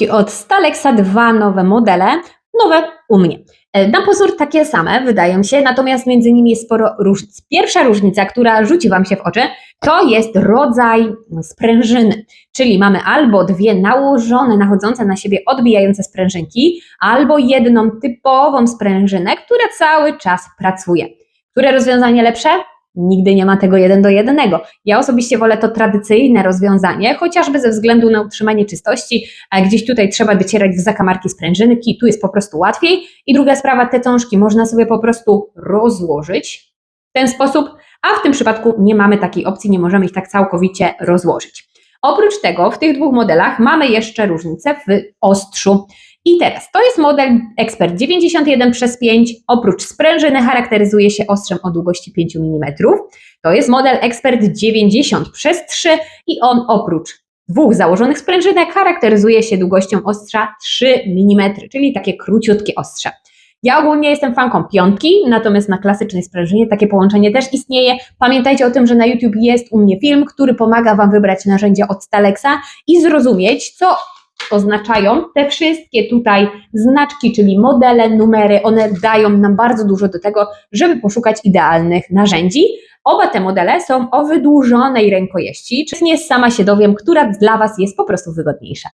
książki od Stalexa, dwa nowe modele, nowe u mnie. E, Na pozór takie same, wydają się, natomiast między nimi jest sporo różnic. Pierwsza różnica, która rzuci Wam się w oczy, to jest rodzaj sprężyny. Czyli mamy albo dwie nałożone, nachodzące na siebie odbijające sprężynki, albo jedną typową sprężynę, która cały czas pracuje. Które rozwiązanie lepsze? Nigdy nie ma tego jeden do jednego. Ja osobiście wolę to tradycyjne rozwiązanie, chociażby ze względu na utrzymanie czystości, a gdzieś tutaj trzeba docierać w zakamarki sprężynki, tu jest po prostu łatwiej. I druga sprawa, te cążki można sobie po prostu rozłożyć w ten sposób, a w tym przypadku nie mamy takiej opcji, nie możemy ich tak całkowicie rozłożyć. Oprócz tego w tych dwóch modelach mamy jeszcze różnicę w ostrzu. I teraz to jest model Expert 91 przez 5. Oprócz sprężyny charakteryzuje się ostrzem o długości 5 mm. To jest model Expert 90 przez 3 i on oprócz dwóch założonych sprężynek charakteryzuje się długością ostrza 3 mm, czyli takie króciutkie ostrze. Ja ogólnie jestem fanką piątki, natomiast na klasycznej sprężynie takie połączenie też istnieje. Pamiętajcie o tym, że na YouTube jest u mnie film, który pomaga Wam wybrać narzędzia od Stalexa i zrozumieć, co oznaczają te wszystkie tutaj znaczki, czyli modele, numery. One dają nam bardzo dużo do tego, żeby poszukać idealnych narzędzi. Oba te modele są o wydłużonej rękojeści, czyli nie sama się dowiem, która dla Was jest po prostu wygodniejsza.